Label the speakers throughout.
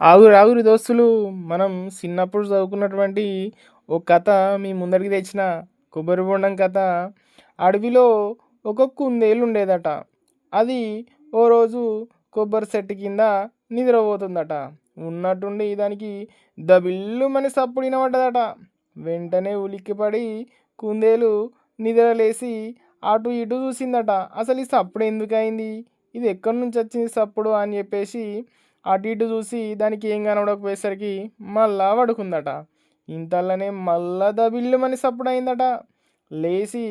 Speaker 1: ఆగురు ఆగురు దోస్తులు మనం చిన్నప్పుడు చదువుకున్నటువంటి ఒక కథ మీ ముందరికి తెచ్చిన కొబ్బరి బొండం కథ. అడవిలో ఒక కుందేలు ఉండేదట. అది ఓ రోజు కొబ్బరి చెట్టు కింద నిద్రపోతుందట. ఉన్నట్టుండి దానికి దబిల్లుమని సప్పుడు వినబడ్డదట వెంటనే ఉలిక్కిపడి కుందేలు నిద్రలేసి అటు ఇటు చూసిందట. అసలు ఈ సప్పుడు ఎందుకు అయింది ఇది ఎక్కడి నుంచి వచ్చింది సప్పుడు అని చెప్పేసి అటు ఇటు చూసి దానికి ఏం కనబడకపోయేసరికి మళ్ళా పడుకుందట. ఇంతలోనే మళ్ళా దబిల్లుమని సప్పుడు అయిందట. లేచి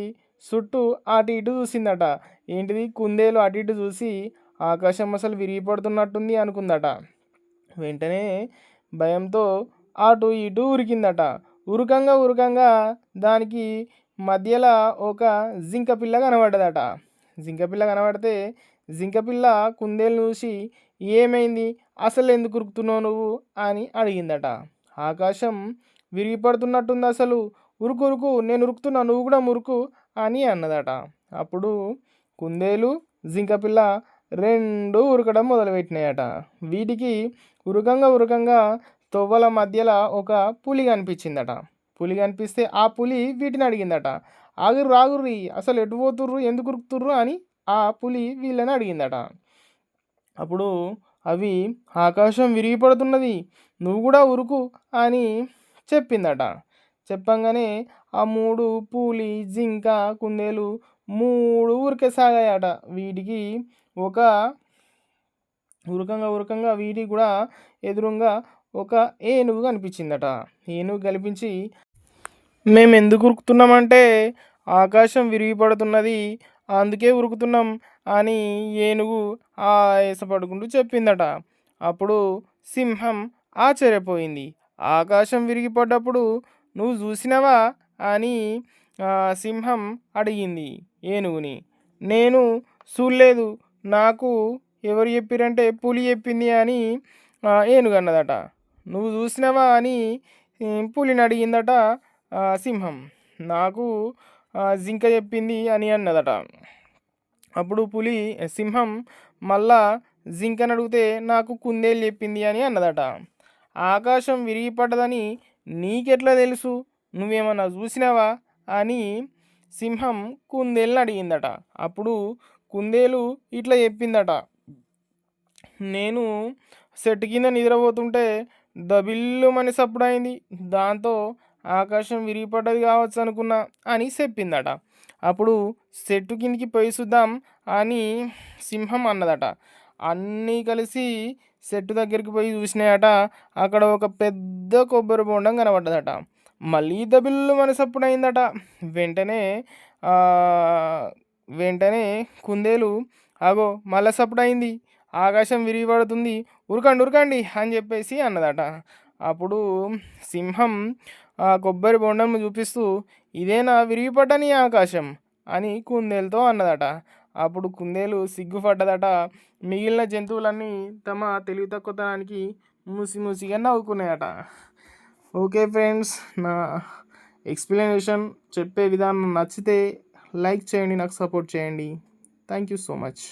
Speaker 1: చుట్టూ అటు ఇటు చూసిందట. ఏంటిది? కుందేలు అటు ఇటు చూసి ఆకాశం అసలు విరిగిపడుతున్నట్టుంది అనుకుందట. వెంటనే భయంతో అటు ఇటు ఉరికిందట. ఉరకంగా ఉరకంగా దానికి మధ్యలో ఒక జింక పిల్ల కనబడ్డదట. జింక పిల్ల కనబడితే జింక పిల్ల కుందేలు చూసి ఏమైంది? అసలు ఎందుకు ఉరుకుతున్నావు నువ్వు? అని అడిగిందట. ఆకాశం విరిగిపడుతున్నట్టుంది అసలు. ఉరుకు ఉరుకు నేను ఉరుకుతున్నా నువ్వు కూడా మురుకు అని అన్నదట. అప్పుడు కుందేలు జింకపిల్ల రెండు ఉరకడం మొదలుపెట్టినాయట. వీటికి ఉరకంగా ఉరకంగా తొవ్వల మధ్యలో ఒక పులి కనిపించిందట. పులి కనిపిస్తే ఆ పులి వీటిని అడిగిందట. ఆగురు రాగుర్రి అసలు ఎటు పోతుర్రు? ఎందుకు ఉరుకుతుర్రు? అని ఆ పులి వీళ్ళని అడిగిందట. అప్పుడు అవి ఆకాశం విరిగిపడుతున్నది. నువ్వు కూడా ఉరుకు అని చెప్పిందట. చెప్పంగానే ఆ మూడు పూలి జింక కుందేలు మూడు ఉరికేసాగాయట. వీటికి ఒక ఉరకంగా ఉరకంగా వీటికి కూడా ఎదురుగా ఒక ఏనుగు కనిపించిందట. ఏనుగు కనిపించి మేము ఎందుకు ఉరుకుతున్నామంటే ఆకాశం విరిగిపడుతున్నది అందుకే ఉరుకుతున్నాం. అని ఏనుగు ఆయాసపడుకుంటూ చెప్పిందట. అప్పుడు సింహం ఆశ్చర్యపోయింది. ఆకాశం విరిగిపడ్డప్పుడు నువ్వు చూసినావా? అని సింహం అడిగింది ఏనుగుని. నేను చూడలేదు. నాకు ఎవరు చెప్పిరంటే పులి చెప్పింది అని ఏనుగు అన్నదట. నువ్వు చూసినావా? అని పులిని అడిగిందట సింహం. నాకు జింక చెప్పింది అని అన్నదట. అప్పుడు పులి సింహం మళ్ళా జింకని అడిగితే నాకు కుందేలు చెప్పింది అని అన్నదట. ఆకాశం విరిగిపడ్డదని నీకెట్లా తెలుసు? నువ్వేమన్నా చూసినావా? అని సింహం కుందేలుని అడిగిందట. అప్పుడు కుందేలు ఇట్లా చెప్పిందట. నేను సెట్టు కింద నిద్రపోతుంటే దబిల్లు మని అయింది దాంతో ఆకాశం విరిగిపడ్డది కావచ్చు అనుకున్నా అని చెప్పిందట. అప్పుడు చెట్టు కిందికి పోయి చూద్దాం అని సింహం అన్నదట. అన్నీ కలిసి చెట్టు దగ్గరికి పోయి చూసినాయట. అక్కడ ఒక పెద్ద కొబ్బరి బొండం కనబడ్డదట. మళ్ళీ దబిల్లు మనసప్పుడు అయిందట వెంటనే వెంటనే కుందేలు అగో మళ్ళీ సప్పుడు అయింది ఆకాశం విరిగిపడుతుంది. ఉరకండి ఉరకండి అని చెప్పేసి అన్నదట. అప్పుడు సింహం ఆ కొబ్బరి బొండను చూపిస్తూ ఇదేనా విరిగిపడ్డని ఆకాశం అని కుందేలుతో అన్నదట. అప్పుడు కుందేలు సిగ్గుపడ్డదట. మిగిలిన జంతువులన్నీ తమ తెలివి తక్కువతనానికి మూసి మూసిగా నవ్వుకున్నాయట. ఓకే ఫ్రెండ్స్ నా ఎక్స్ప్లెనేషన్ చెప్పే విధానం నచ్చితే లైక్ చేయండి నాకు సపోర్ట్ చేయండి. Thank you so much.